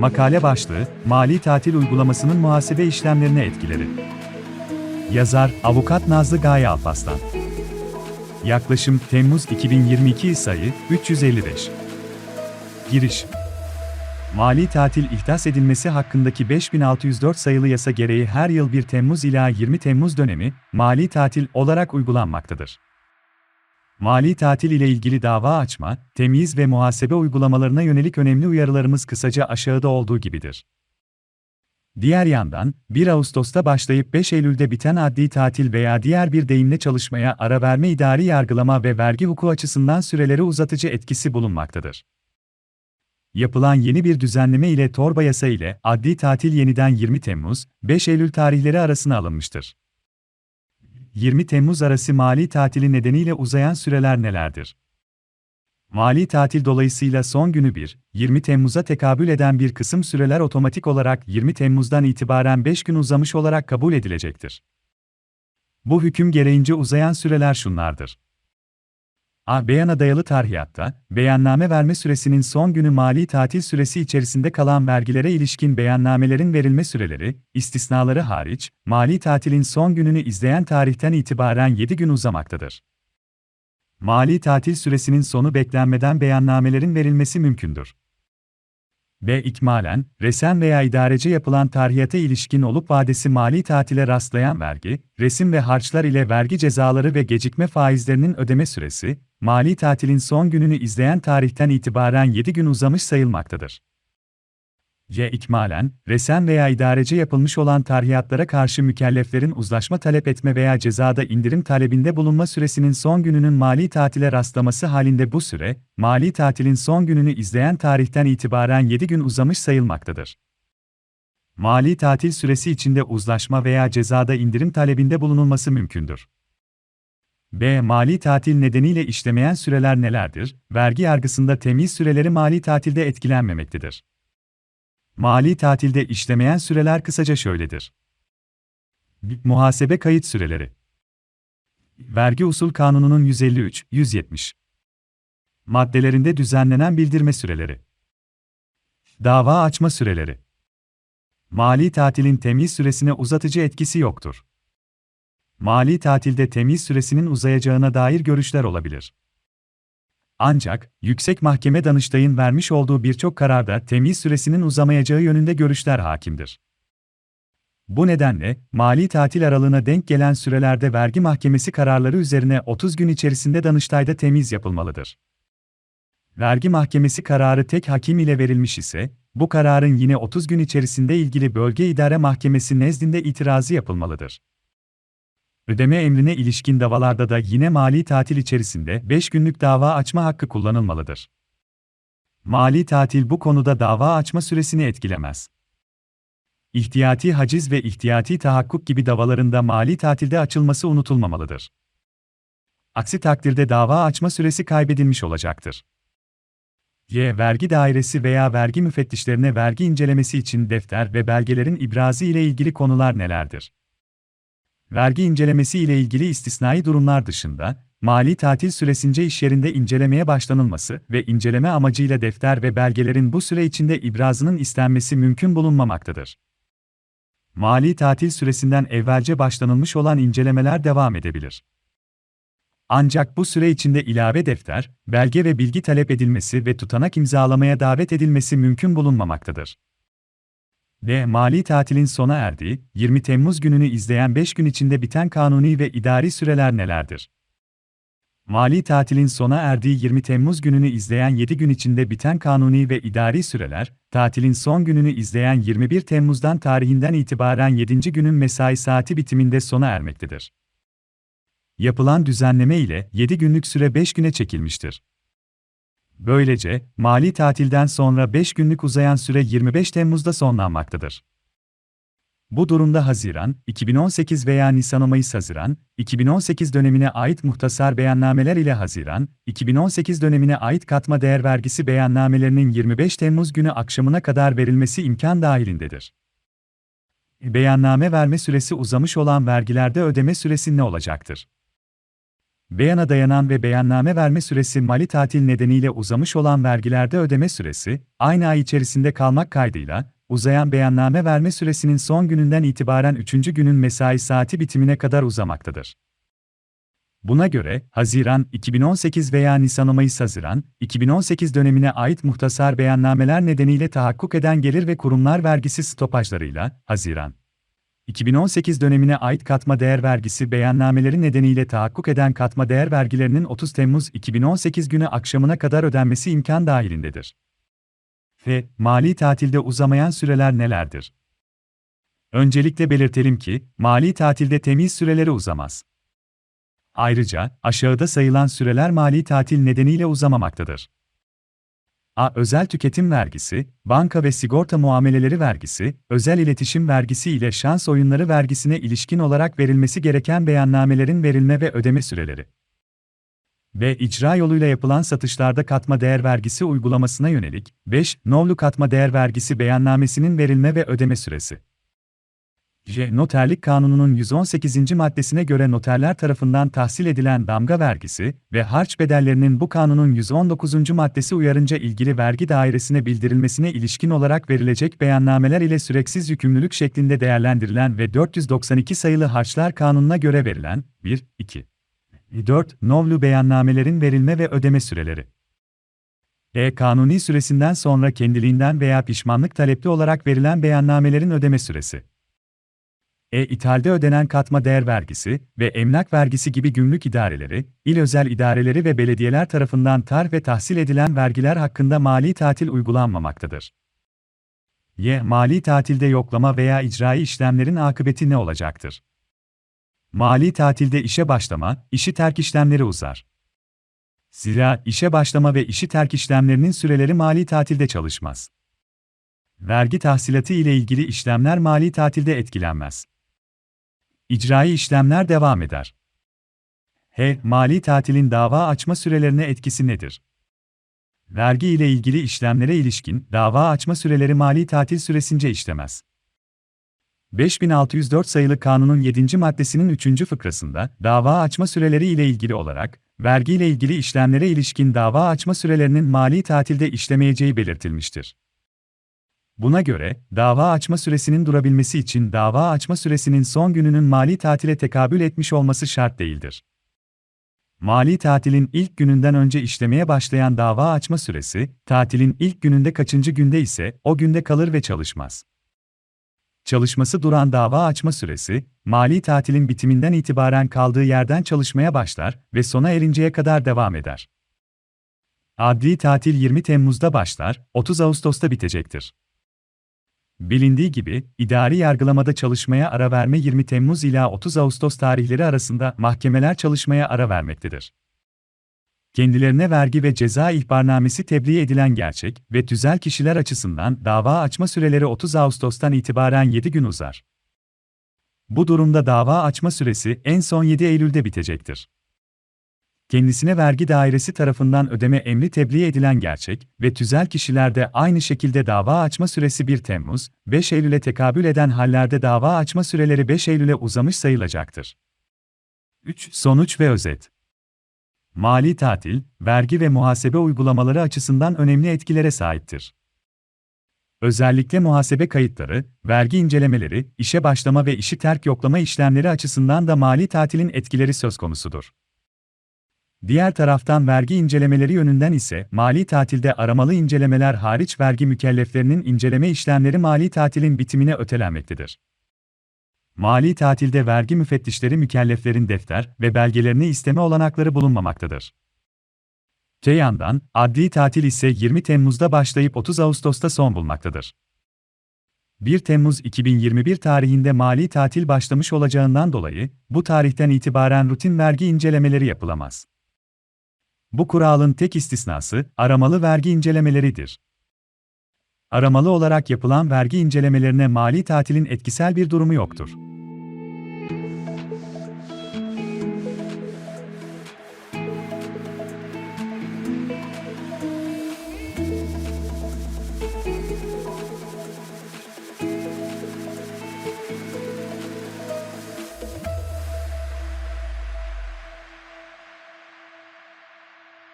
Makale başlığı, Mali Tatil Uygulamasının muhasebe işlemlerine etkileri. Yazar, Avukat Nazlı Gaye Alpaslan. Yaklaşım, Temmuz 2022 sayı, 355. Giriş Mali tatil ihdas edilmesi hakkındaki 5604 sayılı yasa gereği her yıl 1 Temmuz ila 20 Temmuz dönemi, mali tatil olarak uygulanmaktadır. Mali tatil ile ilgili dava açma, temyiz ve muhasebe uygulamalarına yönelik önemli uyarılarımız kısaca aşağıda olduğu gibidir. Diğer yandan, 1 Ağustos'ta başlayıp 5 Eylül'de biten adli tatil veya diğer bir deyimle çalışmaya ara verme idari yargılama ve vergi hukuku açısından süreleri uzatıcı etkisi bulunmaktadır. Yapılan yeni bir düzenleme ile torba yasa ile adli tatil yeniden 20 Temmuz, 5 Eylül tarihleri arasına alınmıştır. 20 Temmuz arası mali tatili nedeniyle uzayan süreler nelerdir? Mali tatil dolayısıyla son günü 1, 20 Temmuz'a tekabül eden bir kısım süreler otomatik olarak 20 Temmuz'dan itibaren 5 gün uzamış olarak kabul edilecektir. Bu hüküm gereğince uzayan süreler şunlardır. A. Beyana dayalı tarihatta, beyanname verme süresinin son günü mali tatil süresi içerisinde kalan vergilere ilişkin beyannamelerin verilme süreleri, istisnaları hariç, mali tatilin son gününü izleyen tarihten itibaren 7 gün uzamaktadır. Mali tatil süresinin sonu beklenmeden beyannamelerin verilmesi mümkündür. B. İkmalen, resen veya idarece yapılan tarihata ilişkin olup vadesi mali tatile rastlayan vergi, resim ve harçlar ile vergi cezaları ve gecikme faizlerinin ödeme süresi, mali tatilin son gününü izleyen tarihten itibaren 7 gün uzamış sayılmaktadır. C. İkmalen, resen veya idarece yapılmış olan tarihiyatlara karşı mükelleflerin uzlaşma talep etme veya cezada indirim talebinde bulunma süresinin son gününün mali tatile rastlaması halinde bu süre, mali tatilin son gününü izleyen tarihten itibaren 7 gün uzamış sayılmaktadır. Mali tatil süresi içinde uzlaşma veya cezada indirim talebinde bulunulması mümkündür. B. Mali tatil nedeniyle işlemeyen süreler nelerdir? Vergi yargısında temiz süreleri mali tatilde etkilenmemektedir. Mali tatilde işlemeyen süreler kısaca şöyledir. Muhasebe kayıt süreleri. Vergi Usul Kanunu'nun 153, 170 maddelerinde düzenlenen bildirme süreleri. Dava açma süreleri. Mali tatilin temiz süresine uzatıcı etkisi yoktur. Mali tatilde temiz süresinin uzayacağına dair görüşler olabilir. Ancak, Yüksek Mahkeme Danıştay'ın vermiş olduğu birçok kararda temiz süresinin uzamayacağı yönünde görüşler hakimdir. Bu nedenle, mali tatil aralığına denk gelen sürelerde vergi mahkemesi kararları üzerine 30 gün içerisinde Danıştay'da temiz yapılmalıdır. Vergi mahkemesi kararı tek hakim ile verilmiş ise, bu kararın yine 30 gün içerisinde ilgili bölge idare mahkemesi nezdinde itirazı yapılmalıdır. Ödeme emrine ilişkin davalarda da yine mali tatil içerisinde 5 günlük dava açma hakkı kullanılmalıdır. Mali tatil bu konuda dava açma süresini etkilemez. İhtiyati haciz ve ihtiyati tahakkuk gibi davalarında mali tatilde açılması unutulmamalıdır. Aksi takdirde dava açma süresi kaybedilmiş olacaktır. Y. Vergi dairesi veya vergi müfettişlerine vergi incelemesi için defter ve belgelerin ibrazı ile ilgili konular nelerdir? Vergi incelemesi ile ilgili istisnai durumlar dışında, mali tatil süresince iş yerinde incelemeye başlanılması ve inceleme amacıyla defter ve belgelerin bu süre içinde ibrazının istenmesi mümkün bulunmamaktadır. Mali tatil süresinden evvelce başlanılmış olan incelemeler devam edebilir. Ancak bu süre içinde ilave defter, belge ve bilgi talep edilmesi ve tutanak imzalamaya davet edilmesi mümkün bulunmamaktadır. D. Mali tatilin sona erdiği, 20 Temmuz gününü izleyen 5 gün içinde biten kanuni ve idari süreler nelerdir? Mali tatilin sona erdiği 20 Temmuz gününü izleyen 7 gün içinde biten kanuni ve idari süreler, tatilin son gününü izleyen 21 Temmuz'dan tarihinden itibaren 7. günün mesai saati bitiminde sona ermektedir. Yapılan düzenleme ile 7 günlük süre 5 güne çekilmiştir. Böylece, mali tatilden sonra 5 günlük uzayan süre 25 Temmuz'da sonlanmaktadır. Bu durumda Haziran, 2018 veya Nisan-Mayıs-Haziran, 2018 dönemine ait muhtasar beyannameler ile Haziran, 2018 dönemine ait katma değer vergisi beyannamelerinin 25 Temmuz günü akşamına kadar verilmesi imkan dahilindedir. Beyanname verme süresi uzamış olan vergilerde ödeme süresi ne olacaktır? Beyana dayanan ve beyanname verme süresi mali tatil nedeniyle uzamış olan vergilerde ödeme süresi, aynı ay içerisinde kalmak kaydıyla, uzayan beyanname verme süresinin son gününden itibaren 3. günün mesai saati bitimine kadar uzamaktadır. Buna göre, Haziran 2018 veya Nisan-Mayıs Haziran 2018 dönemine ait muhtasar beyannameler nedeniyle tahakkuk eden gelir ve kurumlar vergisi stopajlarıyla, Haziran 2018 dönemine ait katma değer vergisi beyannameleri nedeniyle tahakkuk eden katma değer vergilerinin 30 Temmuz 2018 günü akşamına kadar ödenmesi imkan dahilindedir. F. Mali tatilde uzamayan süreler nelerdir? Öncelikle belirtelim ki, mali tatilde temiz süreleri uzamaz. Ayrıca, aşağıda sayılan süreler mali tatil nedeniyle uzamamaktadır. A. Özel tüketim vergisi, banka ve sigorta muameleleri vergisi, özel iletişim vergisi ile şans oyunları vergisine ilişkin olarak verilmesi gereken beyannamelerin verilme ve ödeme süreleri. B. İcra yoluyla yapılan satışlarda katma değer vergisi uygulamasına yönelik 5. Novlu katma değer vergisi beyannamesinin verilme ve ödeme süresi. J. Noterlik Kanunu'nun 118. maddesine göre noterler tarafından tahsil edilen damga vergisi ve harç bedellerinin bu kanunun 119. maddesi uyarınca ilgili vergi dairesine bildirilmesine ilişkin olarak verilecek beyannameler ile süreksiz yükümlülük şeklinde değerlendirilen ve 492 sayılı Harçlar Kanunu'na göre verilen 1, 2, 4 novlu beyannamelerin verilme ve ödeme süreleri. E. Kanuni süresinden sonra kendiliğinden veya pişmanlık talepli olarak verilen beyannamelerin ödeme süresi. E. İthalde ödenen katma değer vergisi ve emlak vergisi gibi gümrük idareleri, il özel idareleri ve belediyeler tarafından tarh ve tahsil edilen vergiler hakkında mali tatil uygulanmamaktadır. Y. Mali tatilde yoklama veya icrai işlemlerin akıbeti ne olacaktır? Mali tatilde işe başlama, işi terk işlemleri uzar. Zira işe başlama ve işi terk işlemlerinin süreleri mali tatilde çalışmaz. Vergi tahsilatı ile ilgili işlemler mali tatilde etkilenmez. İcrai işlemler devam eder. H. Mali tatilin dava açma sürelerine etkisi nedir? Vergi ile ilgili işlemlere ilişkin dava açma süreleri mali tatil süresince işlemez. 5604 sayılı kanunun 7. maddesinin 3. fıkrasında dava açma süreleri ile ilgili olarak vergi ile ilgili işlemlere ilişkin dava açma sürelerinin mali tatilde işlemeyeceği belirtilmiştir. Buna göre, dava açma süresinin durabilmesi için dava açma süresinin son gününün mali tatile tekabül etmiş olması şart değildir. Mali tatilin ilk gününden önce işlemeye başlayan dava açma süresi, tatilin ilk gününde kaçıncı günde ise o günde kalır ve çalışmaz. Çalışması duran dava açma süresi, mali tatilin bitiminden itibaren kaldığı yerden çalışmaya başlar ve sona erinceye kadar devam eder. Adli tatil 20 Temmuz'da başlar, 30 Ağustos'ta bitecektir. Bilindiği gibi, idari yargılamada çalışmaya ara verme 20 Temmuz ila 30 Ağustos tarihleri arasında mahkemeler çalışmaya ara vermektedir. Kendilerine vergi ve ceza ihbarnamesi tebliğ edilen gerçek ve tüzel kişiler açısından dava açma süreleri 30 Ağustos'tan itibaren 7 gün uzar. Bu durumda dava açma süresi en son 7 Eylül'de bitecektir kendisine vergi dairesi tarafından ödeme emri tebliğ edilen gerçek ve tüzel kişilerde aynı şekilde dava açma süresi 1 Temmuz, 5 Eylül'e tekabül eden hallerde dava açma süreleri 5 Eylül'e uzamış sayılacaktır. 3. Sonuç ve özet Mali tatil, vergi ve muhasebe uygulamaları açısından önemli etkilere sahiptir. Özellikle muhasebe kayıtları, vergi incelemeleri, işe başlama ve işi terk yoklama işlemleri açısından da mali tatilin etkileri söz konusudur. Diğer taraftan vergi incelemeleri yönünden ise mali tatilde aramalı incelemeler hariç vergi mükelleflerinin inceleme işlemleri mali tatilin bitimine ötelenmektedir. Mali tatilde vergi müfettişleri mükelleflerin defter ve belgelerini isteme olanakları bulunmamaktadır. Te yandan, adli tatil ise 20 Temmuz'da başlayıp 30 Ağustos'ta son bulmaktadır. 1 Temmuz 2021 tarihinde mali tatil başlamış olacağından dolayı, bu tarihten itibaren rutin vergi incelemeleri yapılamaz. Bu kuralın tek istisnası, aramalı vergi incelemeleridir. Aramalı olarak yapılan vergi incelemelerine mali tatilin etkisel bir durumu yoktur.